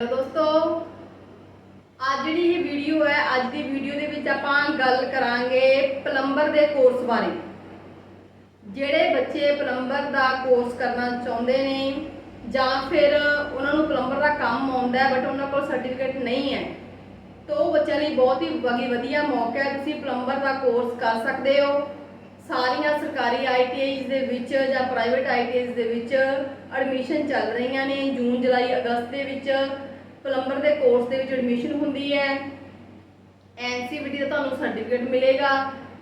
ਦੋਸਤੋ, ਅੱਜ ਜਿਹੜੀ ਇਹ ਵੀਡੀਓ ਹੈ, ਅੱਜ ਦੀ ਵੀਡੀਓ ਦੇ ਵਿੱਚ ਆਪਾਂ ਗੱਲ ਕਰਾਂਗੇ ਪਲੰਬਰ ਦੇ ਕੋਰਸ ਬਾਰੇ। ਜਿਹੜੇ ਬੱਚੇ ਪਲੰਬਰ ਦਾ ਕੋਰਸ ਕਰਨਾ ਚਾਹੁੰਦੇ ਨੇ, ਜਾਂ ਫਿਰ ਉਹਨਾਂ ਨੂੰ ਪਲੰਬਰ ਦਾ ਕੰਮ ਆਉਂਦਾ ਹੈ ਬਟ ਉਹਨਾਂ ਕੋਲ ਸਰਟੀਫਿਕੇਟ ਨਹੀਂ ਹੈ, ਤਾਂ ਉਹ ਬੱਚਿਆਂ ਲਈ ਬਹੁਤ ਹੀ ਵਧੀਆ ਮੌਕਾ ਹੈ, ਤੁਸੀਂ ਪਲੰਬਰ ਦਾ ਕੋਰਸ ਕਰ ਸਕਦੇ ਹੋ। ਸਾਰੀਆਂ ਸਰਕਾਰੀ ਆਈਟੀਆਈਜ਼ ਦੇ ਵਿੱਚ ਜਾਂ ਪ੍ਰਾਈਵੇਟ ਆਈਟੀਆਈਜ਼ ਦੇ ਵਿੱਚ ਐਡਮਿਸ਼ਨ ਚੱਲ ਰਹੀਆਂ ਨੇ। ਜੂਨ, ਜੁਲਾਈ, ਅਗਸਤ ਦੇ ਵਿੱਚ ਪਲੰਬਰ ਦੇ ਕੋਰਸ ਦੇ ਵਿੱਚ ਐਡਮਿਸ਼ਨ ਹੁੰਦੀ ਹੈ। ਐਨਸੀਬੀਟੀ ਦਾ ਤੁਹਾਨੂੰ ਸਰਟੀਫਿਕੇਟ ਮਿਲੇਗਾ।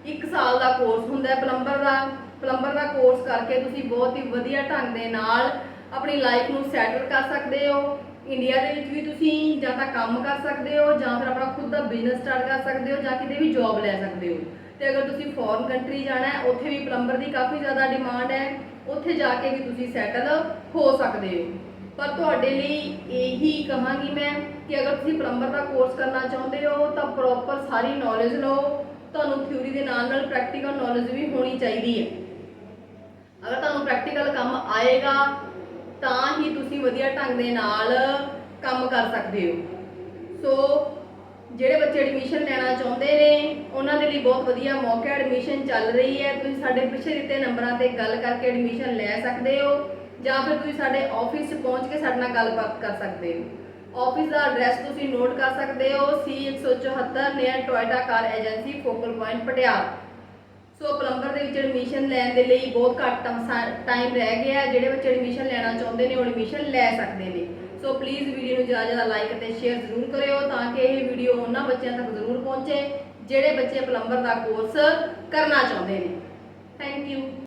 1 ਸਾਲ ਦਾ ਕੋਰਸ ਹੁੰਦਾ ਹੈ ਪਲੰਬਰ ਦਾ। ਪਲੰਬਰ ਦਾ ਕੋਰਸ ਕਰਕੇ ਤੁਸੀਂ ਬਹੁਤ ਹੀ ਵਧੀਆ ਢੰਗ ਦੇ ਨਾਲ ਆਪਣੀ ਲਾਈਫ ਨੂੰ ਸੈਟਲ ਕਰ ਸਕਦੇ ਹੋ। ਇੰਡੀਆ ਦੇ ਵਿੱਚ ਵੀ ਤੁਸੀਂ ਜਾਂ ਤਾਂ ਕੰਮ ਕਰ ਸਕਦੇ ਹੋ ਜਾਂ ਫਿਰ ਆਪਣਾ ਖੁਦ ਦਾ ਬਿਜ਼ਨਸ ਸਟਾਰਟ ਕਰ ਸਕਦੇ ਹੋ ਜਾਂ ਕਿਤੇ ਵੀ ਜੌਬ ਲੈ ਸਕਦੇ ਹੋ। ਤੇ ਅਗਰ ਤੁਸੀਂ ਫੋਰਨ ਕੰਟਰੀ ਜਾਣਾ ਹੈ, ਉੱਥੇ ਵੀ ਪਲੰਬਰ ਦੀ ਕਾਫੀ ਜ਼ਿਆਦਾ ਡਿਮਾਂਡ ਹੈ। ਉੱਥੇ ਜਾ ਕੇ ਵੀ ਤੁਸੀਂ ਸੈਟਲ ਹੋ ਸਕਦੇ ਹੋ। ਪਰ ਤੁਹਾਡੇ ਲਈ ਇਹੀ ਕਹਾਂਗੀ ਮੈਂ ਕਿ ਅਗਰ ਤੁਸੀਂ ਪਲੰਬਰ ਦਾ ਕੋਰਸ ਕਰਨਾ ਚਾਹੁੰਦੇ ਹੋ, ਤਾਂ ਪ੍ਰੋਪਰ ਸਾਰੀ ਨੌਲੇਜ ਲਓ। ਤੁਹਾਨੂੰ ਥਿਊਰੀ ਦੇ ਨਾਲ ਨਾਲ ਪ੍ਰੈਕਟੀਕਲ ਨੌਲੇਜ ਵੀ ਹੋਣੀ ਚਾਹੀਦੀ ਹੈ। ਅਗਰ ਤੁਹਾਨੂੰ ਪ੍ਰੈਕਟੀਕਲ ਕੰਮ ਆਏਗਾ, ਤਾਂ ਹੀ ਤੁਸੀਂ ਵਧੀਆ ਢੰਗ ਦੇ ਨਾਲ ਕੰਮ ਕਰ ਸਕਦੇ ਹੋ। ਸੋ ਜਿਹੜੇ ਬੱਚੇ ਐਡਮਿਸ਼ਨ ਲੈਣਾ ਚਾਹੁੰਦੇ ਨੇ, ਉਹਨਾਂ ਦੇ ਲਈ ਬਹੁਤ ਵਧੀਆ ਮੌਕਾ ਐਡਮਿਸ਼ਨ ਚੱਲ ਰਹੀ ਹੈ। ਤੁਸੀਂ ਸਾਡੇ ਪਿੱਛੇ ਦਿੱਤੇ ਨੰਬਰਾਂ ਤੇ ਗੱਲ ਕਰਕੇ ਐਡਮਿਸ਼ਨ ਲੈ ਸਕਦੇ ਹੋ, ਜਾਂ ਫਿਰ ਤੁਸੀਂ ਸਾਡੇ ਆਫਿਸ 'ਚ ਪਹੁੰਚ ਕੇ ਸਾਡੇ ਨਾਲ ਗੱਲਬਾਤ ਕਰ ਸਕਦੇ ਹੋ। ਆਫਿਸ ਦਾ ਐਡਰੈਸ ਤੁਸੀਂ ਨੋਟ ਕਰ ਸਕਦੇ ਹੋ C174 near Toyota car agency focal point Patiala. So plumber ਦੇ ਵਿੱਚ ਐਡਮਿਸ਼ਨ ਲੈਣ ਦੇ ਲਈ ਬਹੁਤ ਘੱਟ ਟਾਈਮ ਰਹਿ ਗਿਆ। ਜਿਹੜੇ ਬੱਚੇ ਐਡਮਿਸ਼ਨ ਲੈਣਾ ਚਾਹੁੰਦੇ ਨੇ, ਉਹ ਐਡਮਿਸ਼ਨ ਲੈ ਸਕਦੇ ਨੇ। ਸੋ ਪਲੀਜ਼ ਵੀਡੀਓ ਨੂੰ ਜ਼ਿਆਦਾ ਜ਼ਿਆਦਾ ਲਾਈਕ ਅਤੇ ਸ਼ੇਅਰ ਜ਼ਰੂਰ ਕਰਿਓ ਤਾਂ ਕਿ ਇਹ ਵੀਡੀਓ ਉਹਨਾਂ ਬੱਚਿਆਂ ਤੱਕ ਜ਼ਰੂਰ ਪਹੁੰਚੇ ਜਿਹੜੇ ਬੱਚੇ ਪਲੰਬਰ ਦਾ ਕੋਰਸ ਕਰਨਾ ਚਾਹੁੰਦੇ ਨੇ। Thank you